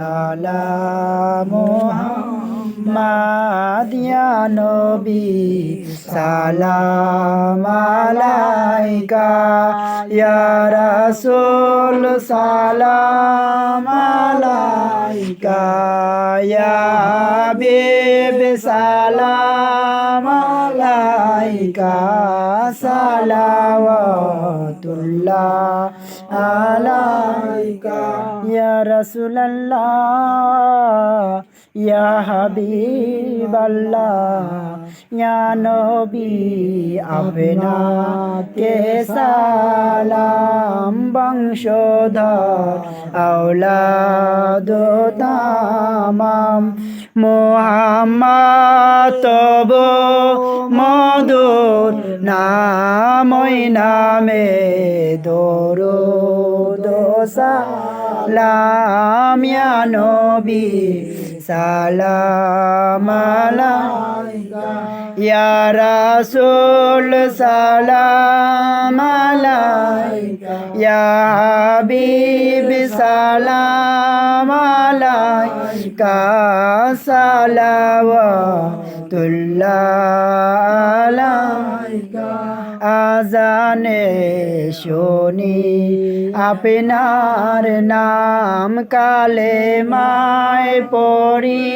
আলা মুহাম্মাদ ইয়া নবী সালাম আলাইকা ইয়া রাসূল সালাম আলাইকা ইয়া হাবিব সালাম আলাইকা সালাওয়াতুল্লাহ আলাইকা, ইয়া রাসূলুল্লাহ, ইয়া হাবিবাল্লাহ, ইয়া নবী আপনাকে সালাম, বংশধর, আওলাদ তামাম মধুর নামই নামে। দরুদ সালাম ইয়া নবী সালাম আলাইকা ইয়া রাসূল সালাম আলাইকা ইয়া হাবিব সালাম আলাইকা সালাওয়াতুল্লাহ আলাইকা আজানে শুনি আপনার নাম কালে মায় পড়ি।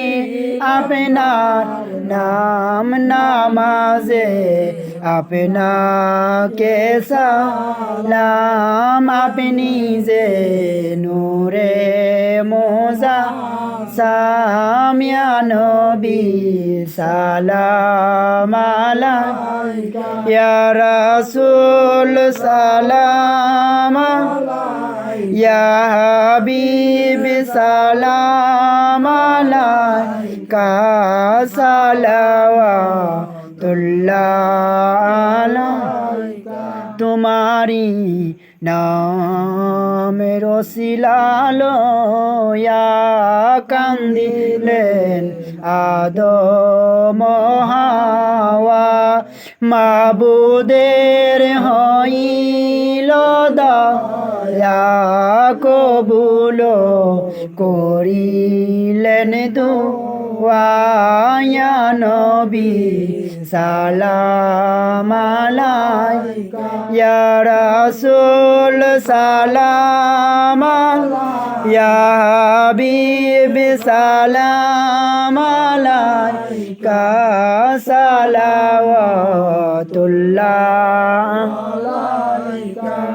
আপনার নাম নামাজে আপনাকে সালাম, আপনি যে নূরে মোজা সামিয়া নবী, সালাম ইয়া রাসূল, সালাম ইয়া হাবিব, সালাম আলাইকা। আলাইকা তোমারি নামের রসিলালো কান্দিলেন আদম হাওয়া। মাবুদের হইল দয়া কবুল করিলেন দুয়া নবী, সালাম আলাইকা। ইয়া রাসূল, সালাম ইয়া হাবিব, সালাম আলাইকা। সালাওয়াতুল্লাহ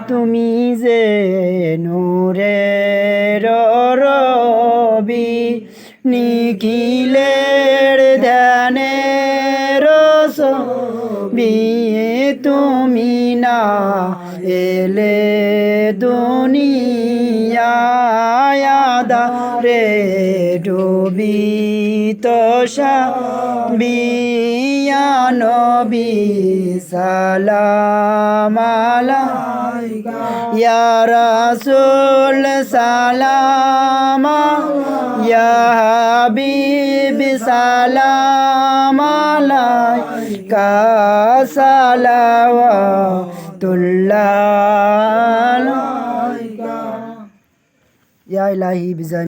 তুমি যে নূরের নিখিলের ধ্যানে রস বিয়ে তুমি না এলে দুনিয়া। রে ডুবি তো বিয়া নবী সালাম আলাইকা। ইয়া রাসূল সালাম, ইয়া হাবিব সালাম আলাইকা। সালাওয়াতুল্লাহ আলাইকা ইয়া ইলাহি বিজা